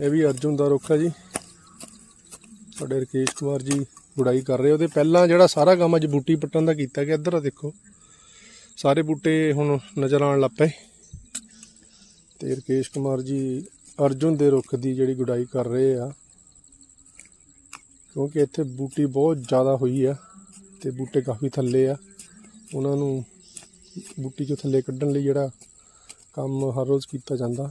ਇਹ ਵੀ ਅਰਜੁਨ ਦਾ ਰੁੱਖ ਹੈ ਜੀ। ਸਾਡੇ ਰਕੇਸ਼ ਕੁਮਾਰ ਜੀ ਗੁਡਾਈ ਕਰ ਰਹੇ ਉਹਦੇ ਪਹਿਲਾਂ ਜਿਹੜਾ ਸਾਰਾ ਕੰਮ ਅੱਜ ਬੂਟੀ ਪੱਟਣ ਦਾ ਕੀਤਾ ਗਿਆ, ਇੱਧਰ ਆ ਦੇਖੋ। ਸਾਰੇ ਬੂਟੇ ਹੁਣ ਨਜ਼ਰ ਆਉਣ ਲੱਗ ਪਏ। ਤੇ ਰਕੇਸ਼ ਕੁਮਾਰ ਜੀ ਅਰਜੁਨ ਦੇ ਰੁੱਖ ਦੀ ਜਿਹੜੀ ਗੁਡਾਈ ਕਰ ਰਹੇ ਆ। ਕਿਉਂਕਿ ਇੱਥੇ ਬੂਟੀ ਬਹੁਤ ਜ਼ਿਆਦਾ ਹੋਈ ਆ ਤੇ ਬੂਟੇ ਕਾਫੀ ਥੱਲੇ ਆ। ਉਹਨਾਂ ਨੂੰ ਬੂਟੀ ਚੋਂ ਥੱਲੇ ਕੱਢਣ ਲਈ ਜਿਹੜਾ ਕੰਮ ਹਰ ਰੋਜ਼ ਕੀਤਾ ਜਾਂਦਾ।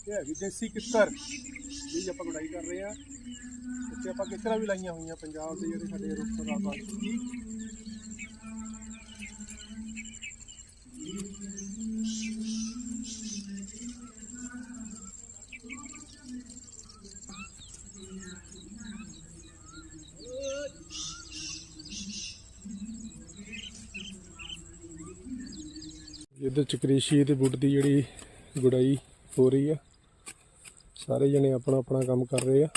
ਇਹ ਹੈਗੀ ਦੇਸੀ ਕਿੱਕਰ ਜਿਹੜੀ ਆਪਾਂ ਗੁਡਾਈ ਕਰ ਰਹੇ ਆ ਇੱਥੇ ਆਪਾਂ ਕਿੱਕਰਾਂ ਵੀ ਲਾਈਆਂ ਹੋਈਆਂ ਪੰਜਾਬ ਦੇ ਜਿਹੜੇ ਸਾਡੇ ਰੁੱਖ ਦਾ ਬਾਕੀ 'ਚ ਕ੍ਰਿਸ਼ੀ ਤੇ ਬੁੱਟ ਦੀ ਜਿਹੜੀ ਗੁਡਾਈ ਹੋ ਰਹੀ ਆ। ਸਾਰੇ ਜਣੇ ਆਪਣਾ ਆਪਣਾ ਕੰਮ ਕਰ ਰਹੇ ਆ।